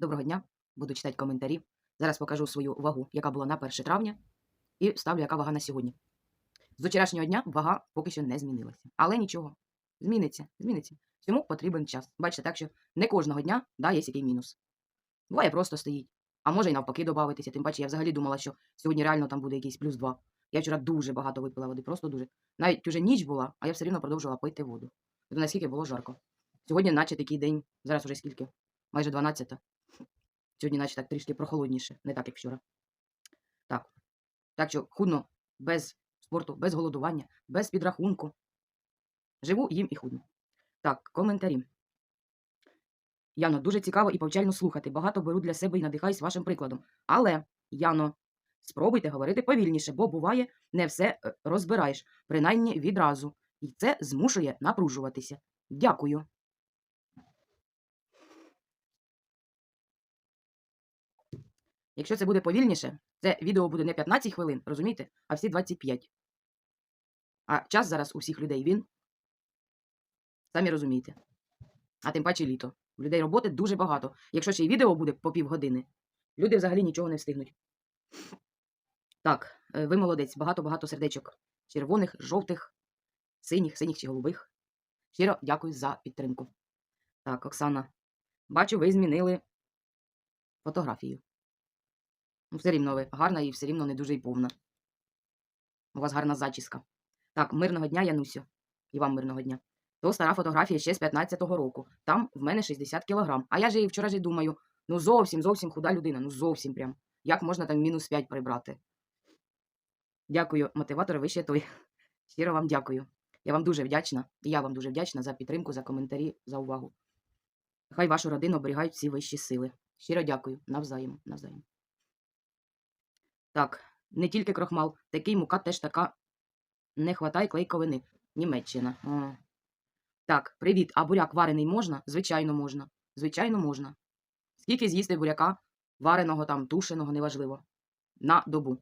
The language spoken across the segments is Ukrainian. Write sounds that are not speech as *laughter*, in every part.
Доброго дня, буду читати коментарі. Зараз покажу свою вагу, яка була на 1 травня, і ставлю, яка вага на сьогодні. З вчорашнього дня вага поки що не змінилася. Але нічого, зміниться, зміниться. Всьому потрібен час. Бачите, так що не кожного дня да, є який мінус. Буває просто стоїть. А може й навпаки додатися. Тим паче, я взагалі думала, що сьогодні реально там буде якийсь плюс 2. Я вчора дуже багато випила води, просто дуже. Навіть уже ніч була, а я все рівно продовжувала пити воду. Тобто наскільки було жарко. Сьогодні, наче такий день, зараз уже скільки? Майже 12. Сьогодні, наче так трішки прохолодніше, не так, як вчора. Так. Так що худно без спорту, без голодування, без підрахунку. Живу, їм і худно. Так, коментарі. Яно, дуже цікаво і повчально слухати. Багато беру для себе і надихаюсь вашим прикладом. Але, Яно, спробуйте говорити повільніше, бо буває, не все е, розбираєш, принаймні відразу. І це змушує напружуватися. Дякую. Якщо це буде повільніше, це відео буде не 15 хвилин, розумієте, а всі 25. А час зараз у всіх людей він. Самі розумієте. А тим паче літо. У людей роботи дуже багато. Якщо ще й відео буде по півгодини, люди взагалі нічого не встигнуть. Так, е, ви молодець, багато-багато сердечок. Червоних, жовтих, синіх, синіх чи голубих. Щиро дякую за підтримку. Так, Оксана. Бачу, ви змінили фотографію. Ну, все рівно ви гарна і все рівно не дуже й повна. У вас гарна зачіска. Так, мирного дня, Янусю. І вам мирного дня. То стара фотографія ще з 15-го року. Там в мене 60 кілограм. А я ж і вчора ж і думаю, ну зовсім, зовсім худа людина, ну зовсім прям. Як можна там мінус 5 прибрати? Дякую, мотиватор, ви ще той. *laughs* Щиро вам дякую. Я вам дуже вдячна. І я вам дуже вдячна за підтримку, за коментарі, за увагу. Хай вашу родину оберігають всі вищі сили. Щиро дякую. Навзаєм, навзаєм. Так, не тільки крохмал, такий мука теж така. Не хватай клейковини. Німеччина. О. Так, привіт. А буряк варений можна? Звичайно, можна. Звичайно, можна. Скільки з'їсти буряка, вареного там, тушеного, неважливо. На добу.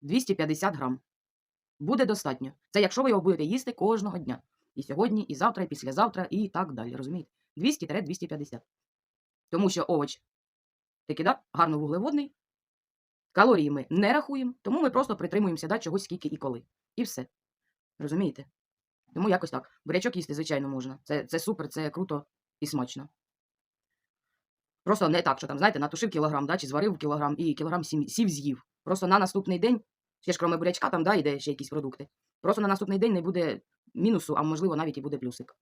250 грам. Буде достатньо. Це якщо ви його будете їсти кожного дня. І сьогодні, і завтра, і післязавтра, і так далі. Розумієте? 200-250. Тому що овоч такий, да, гарно вуглеводний. Калорії ми не рахуємо, тому ми просто притримуємося да, чогось скільки і коли. І все. Розумієте? Тому якось так. Бурячок їсти, звичайно, можна. Це, це супер, це круто і смачно. Просто не так, що там, знаєте, натушив кілограм, да, чи зварив кілограм і кілограм сім, сів з'їв. Просто на наступний день, ще ж кроме бурячка, там да, йде ще якісь продукти. Просто на наступний день не буде мінусу, а можливо навіть і буде плюсик.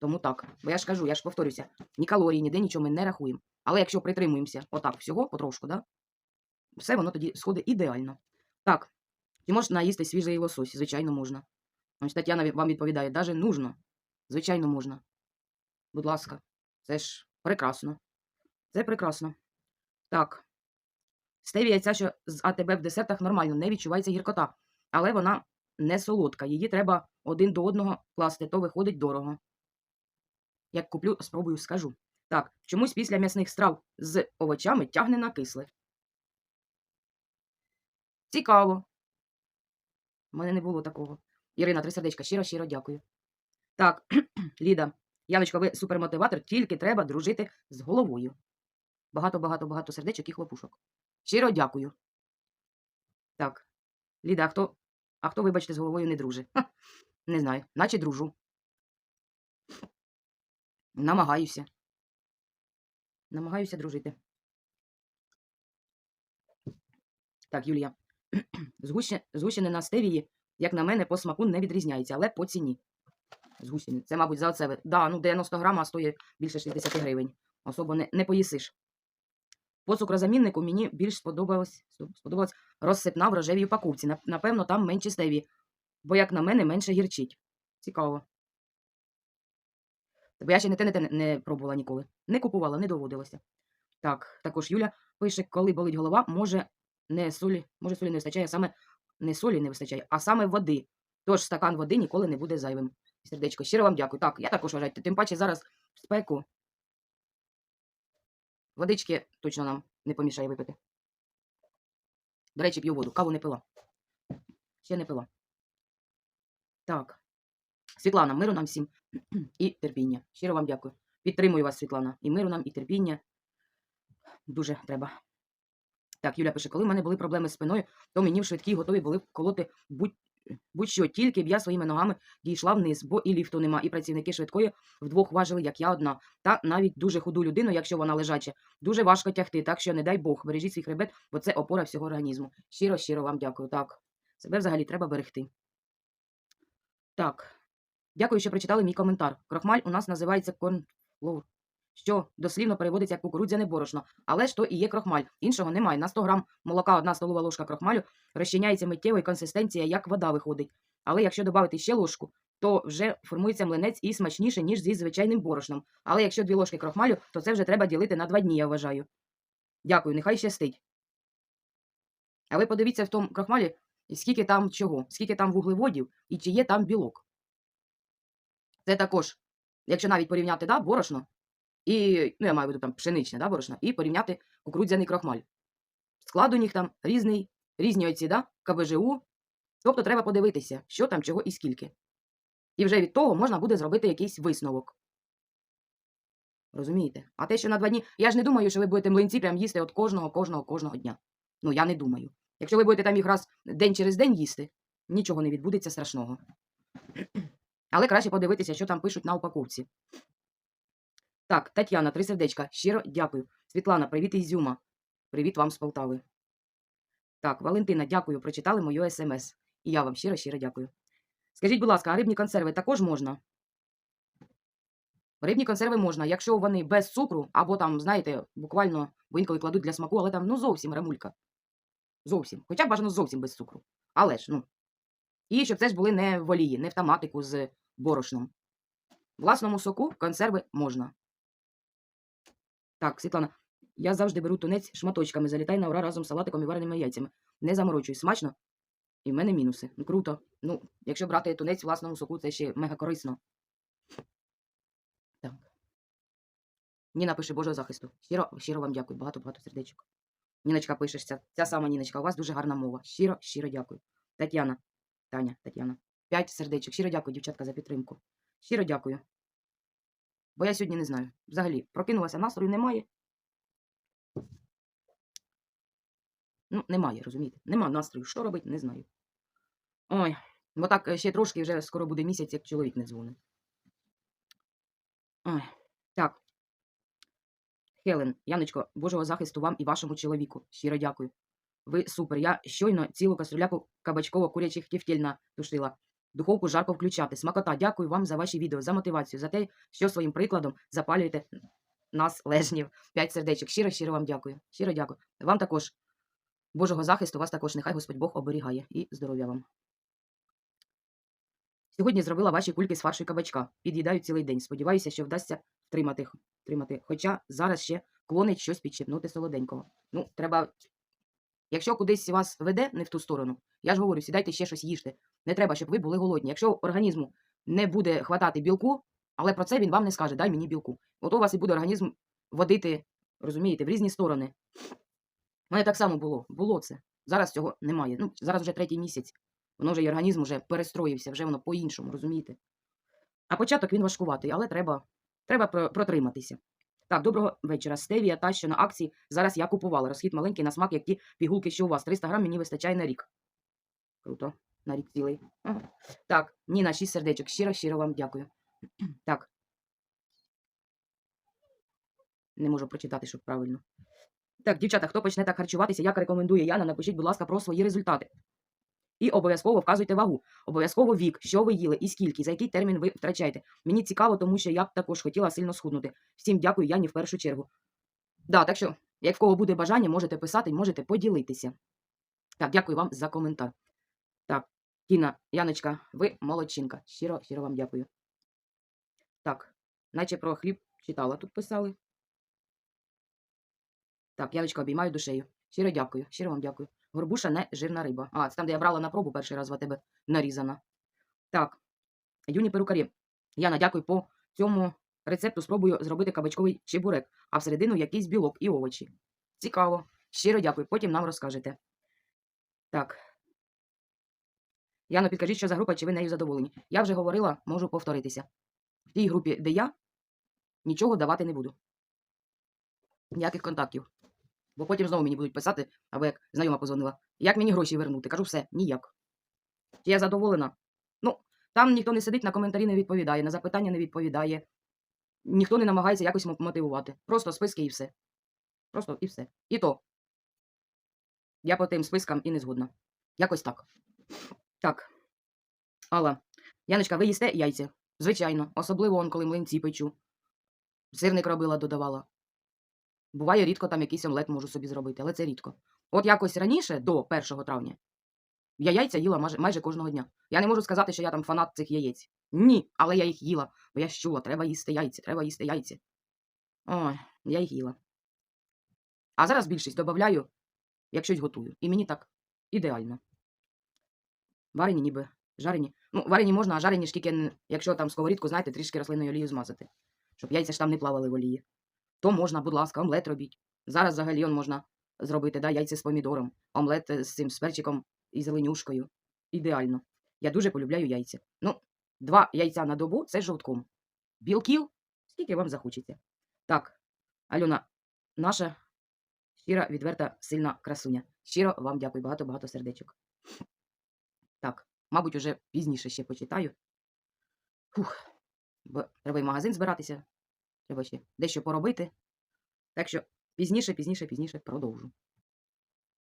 Тому так. Бо я ж кажу, я ж повторюся, ні калорії, ніде нічого ми не рахуємо. Але якщо притримуємося отак всього, потрошку, да, все воно тоді сходить ідеально. Так, чи можна їсти свіжий лосось? Звичайно, можна. Ось Тетяна вам відповідає, даже нужно. Звичайно, можна. Будь ласка, це ж прекрасно. Це прекрасно. Так. Стевія ця, що з АТБ в десертах нормально, не відчувається гіркота. Але вона не солодка. Її треба один до одного класти, то виходить дорого. Як куплю, спробую, скажу. Так, чомусь після м'ясних страв з овочами тягне на кисле. Цікаво. У мене не було такого. Ірина, три сердечка, щиро, щиро дякую. Так, *clears throat* Ліда, Яночка, ви супермотиватор, тільки треба дружити з головою. Багато, багато, сердечок і хлопушок. Щиро дякую. Так, Ліда, а хто, а хто, вибачте, з головою не дружить? Ха, не знаю, наче дружу. Намагаюся. Намагаюся дружити. Так, Юлія. Згущене, згущене на стевії, як на мене, по смаку не відрізняється, але по ціні. Згущене. Це, мабуть, за оце. Да, ну 90 грам, а стоїть більше 60 гривень. Особо не, не поїсиш. По цукрозаміннику мені більш сподобалось, сподобалось розсипна в рожевій упаковці. Напевно, там менше стевії, бо, як на мене, менше гірчить. Цікаво. Бо я ще не те, не те не пробувала ніколи. Не купувала, не доводилося. Так, також Юля пише, коли болить голова, може не солі, може солі не вистачає, саме не солі не вистачає, а саме води. Тож стакан води ніколи не буде зайвим. Сердечко, щиро вам дякую. Так, я також вважаю. Тим паче зараз спеку. Водички точно нам не помішає випити. До речі, п'ю воду. Каву не пила. Ще не пила. Так. Світлана, миру нам всім і терпіння. Щиро вам дякую. Підтримую вас, Світлана. І миру нам, і терпіння. Дуже треба. Так, Юля пише, коли в мене були проблеми з спиною, то мені в швидкій готові були колоти будь, будь-що, тільки б я своїми ногами дійшла вниз, бо і ліфту нема, і працівники швидкої вдвох важили, як я одна. Та навіть дуже худу людину, якщо вона лежача, дуже важко тягти, так що не дай Бог, бережіть свій хребет, бо це опора всього організму. Щиро, щиро вам дякую. Так, себе взагалі треба берегти. Так, дякую, що прочитали мій коментар. Крохмаль у нас називається конфлор, що дослівно переводиться як кукурудзяне борошно, але ж то і є крохмаль. Іншого немає. На 100 грам молока одна столова ложка крохмалю розчиняється миттєво і консистенція, як вода виходить. Але якщо додати ще ложку, то вже формується млинець і смачніше, ніж зі звичайним борошном. Але якщо дві ложки крохмалю, то це вже треба ділити на два дні, я вважаю. Дякую, нехай щастить. А ви подивіться в тому крохмалі, скільки там чого, скільки там вуглеводів і чи є там білок. Це також, якщо навіть порівняти да, борошно, і, ну, я маю в там пшеничне да, борошно, і порівняти кукурудзяний крохмаль. Склад у них там різний, різні оці, да, КБЖУ. Тобто треба подивитися, що там, чого і скільки. І вже від того можна буде зробити якийсь висновок. Розумієте? А те, що на два дні. Я ж не думаю, що ви будете млинці прям їсти от кожного, кожного, кожного дня. Ну, я не думаю. Якщо ви будете там їх раз день через день їсти, нічого не відбудеться страшного. *clears throat* Але краще подивитися, що там пишуть на упаковці. Так, Тетяна, три сердечка. Щиро дякую. Світлана, привіт із Зюма. Привіт вам з Полтави. Так, Валентина, дякую, прочитали мою смс. І я вам щиро щиро дякую. Скажіть, будь ласка, а рибні консерви також можна? Рибні консерви можна, якщо вони без цукру, або там, знаєте, буквально, бо інколи кладуть для смаку, але там ну зовсім ремулька. Зовсім. Хоча б бажано зовсім без цукру. Але ж, ну. І щоб це ж були не в олії, не в томатику з борошном. Власному соку консерви можна. Так, Світлана, я завжди беру тунець шматочками, залітай на ура разом з салатиком і вареними яйцями. Не заморочуй, смачно. І в мене мінуси. Ну, круто. Ну, якщо брати тунець власному соку, це ще мега корисно. Так. Ніна пише Божого захисту. Щиро, щиро вам дякую. Багато-багато сердечок. Ніночка пишеш, ця, ця сама Ніночка, у вас дуже гарна мова. Щиро, щиро дякую. Тетяна. Таня, Тетяна. П'ять сердечок. Щиро дякую, дівчатка, за підтримку. Щиро дякую. Бо я сьогодні не знаю. Взагалі, прокинулася, настрою немає. Ну, немає, розумієте? Нема настрою. Що робити, не знаю. Ой, бо так е, ще трошки вже скоро буде місяць, як чоловік не дзвонить. Ой, так. Хелен, Яночко, Божого захисту вам і вашому чоловіку. Щиро дякую. Ви супер. Я щойно цілу кастрюляку кабачково-курячих тівтєль натушила. Духовку жарко включати. Смакота, дякую вам за ваші відео, за мотивацію, за те, що своїм прикладом запалюєте нас, лежнів. П'ять сердечок. Щиро, щиро вам дякую. Щиро дякую. Вам також Божого захисту, вас також нехай Господь Бог оберігає і здоров'я вам. Сьогодні зробила ваші кульки з фаршу і кабачка. Під'їдаю цілий день. Сподіваюся, що вдасться втримати. втримати. Хоча зараз ще клонить щось підщипнути солоденького. Ну, треба. Якщо кудись вас веде не в ту сторону, я ж говорю, сідайте ще щось їжте. Не треба, щоб ви були голодні. Якщо організму не буде хватати білку, але про це він вам не скаже, дай мені білку. От у вас і буде організм водити, розумієте, в різні сторони. У мене так само було. Було це. Зараз цього немає. Ну, зараз вже третій місяць. Воно вже і організм вже перестроївся, вже воно по-іншому, розумієте? А початок він важкуватий, але треба, треба протриматися. Так, доброго вечора. Стевія та що на акції зараз я купувала. Розхід маленький на смак, як ті пігулки, що у вас. 300 грам мені вистачає на рік. Круто. На рік цілий. Так, Ніна, 6 сердечок. Щиро, щиро вам дякую. *clears throat* Так. Не можу прочитати, щоб правильно. Так, дівчата, хто почне так харчуватися, як рекомендує Яна, напишіть, будь ласка, про свої результати. І обов'язково вказуйте вагу, обов'язково вік, що ви їли і скільки, за який термін ви втрачаєте. Мені цікаво, тому що я б також хотіла сильно схуднути. Всім дякую, Яні, в першу чергу. Да, так що, як в кого буде бажання, можете писати, можете поділитися. Так, дякую вам за коментар. Так, Тіна, Яночка, ви молодчинка. Щиро, щиро вам дякую. Так, наче про хліб читала, тут писали. Так, Яночка, обіймаю душею. Щиро дякую, щиро вам дякую. Горбуша не жирна риба. А, це там, де я брала на пробу перший раз в тебе нарізана. Так, юні перукарі. Яна, дякую по цьому рецепту. Спробую зробити кабачковий чебурек, а всередину якийсь білок і овочі. Цікаво. Щиро дякую. Потім нам розкажете. Так. Яно, підкажіть, що за група, чи ви нею задоволені. Я вже говорила, можу повторитися. В тій групі, де я, нічого давати не буду. Ніяких контактів. Бо потім знову мені будуть писати, або як знайома позвонила, як мені гроші вернути? Кажу, все, ніяк. Чи я задоволена? Ну, там ніхто не сидить, на коментарі не відповідає, на запитання не відповідає. Ніхто не намагається якось мотивувати. Просто списки і все. Просто і все. І то. Я по тим спискам і не згодна. Якось так. Так. Алла, Яночка, ви їсте яйця? Звичайно. Особливо он, коли млинці печу. Сирник робила, додавала. Буває, рідко там якийсь омлет можу собі зробити, але це рідко. От якось раніше, до 1 травня, я яйця їла майже, майже кожного дня. Я не можу сказати, що я там фанат цих яєць. Ні, але я їх їла, бо я ж чула, треба їсти яйця, треба їсти яйця. Ой, я їх їла. А зараз більшість додаю, як щось готую. І мені так ідеально. Варені ніби жарені. Ну, варені можна, а жарені ж тільки, якщо там сковорідку, знаєте, трішки рослинною олією змазати. Щоб яйця ж там не плавали в олії. То можна, будь ласка, омлет робіть. Зараз взагалі он можна зробити, да, яйця з помідором, омлет е, з цим з перчиком і зеленюшкою. Ідеально. Я дуже полюбляю яйця. Ну, два яйця на добу це жовтком. Білків, скільки вам захочеться. Так, Альона, наша щира, відверта, сильна красуня. Щиро вам дякую, багато-багато сердечок. Так, мабуть, уже пізніше ще почитаю. Фух, бо треба в магазин збиратися. Треба ще дещо поробити. Так що пізніше, пізніше, пізніше продовжу.